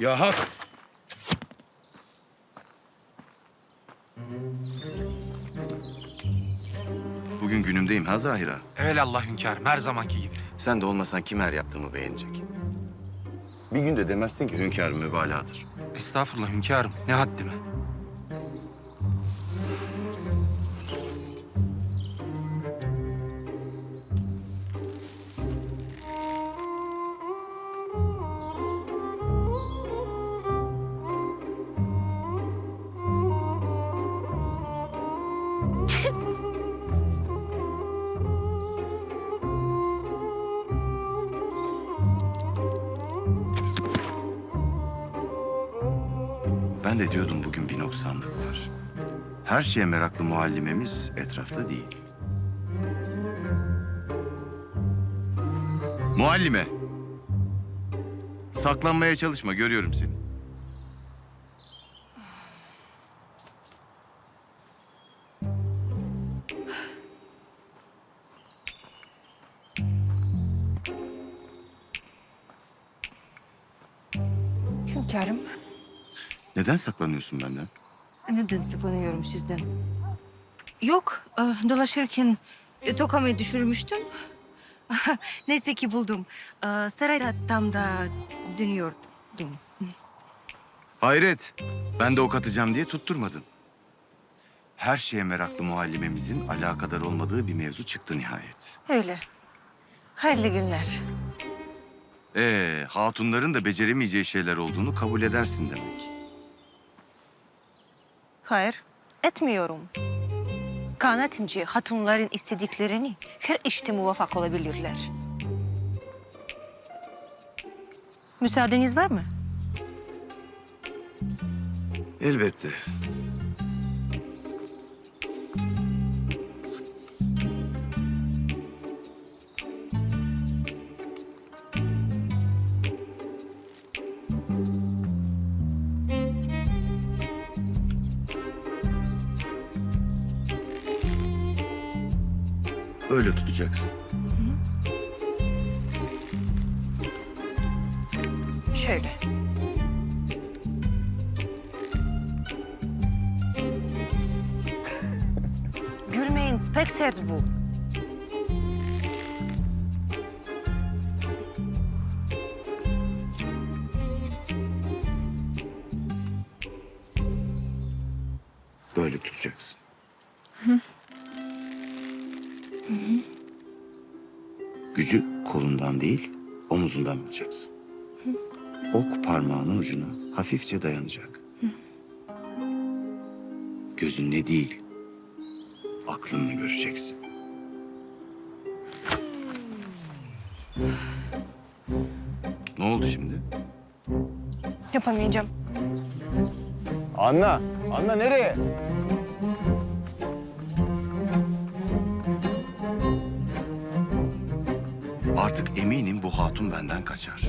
Ya hak. Bugün günümdeyim ha Zahira. Evelallah hünkârım her zamanki gibi. Sen de olmasan kim her yaptığımı beğenecek? Bir gün de demezsin ki hünkârım mübalağadır. Estağfurullah hünkârım ne haddime. Ben de diyordum bugün bir noksanlık var. Her şeye meraklı muallimemiz etrafta değil. Muallime. Saklanmaya çalışma, görüyorum seni. Hünkârım, Neden saklanıyorsun benden? neden saklanıyorum sizden? Yok, e, dolaşırken e, tokamı düşürmüştüm. Neyse ki buldum. E, sarayda tam da dönüyordum. Hayret. Ben de ok atacağım diye tutturmadın. Her şeye meraklı muallimemizin alakadar olmadığı bir mevzu çıktı nihayet. Öyle. Hayırlı günler. Ee, hatunların da beceremeyeceği şeyler olduğunu kabul edersin demek. Hayır, etmiyorum. Kanaatimce hatunların istediklerini her işte muvaffak olabilirler. Müsaadeniz var mı? Elbette. Öyle tutacaksın. Şöyle. Gülmeyin, pek sert bu. Böyle tutacaksın. Gücü kolundan değil, omuzundan alacaksın. Ok parmağının ucuna hafifçe dayanacak. Gözünle değil, aklınla göreceksin. Ne oldu şimdi? Yapamayacağım. Anna, Anna nereye? Artık eminim bu hatun benden kaçar.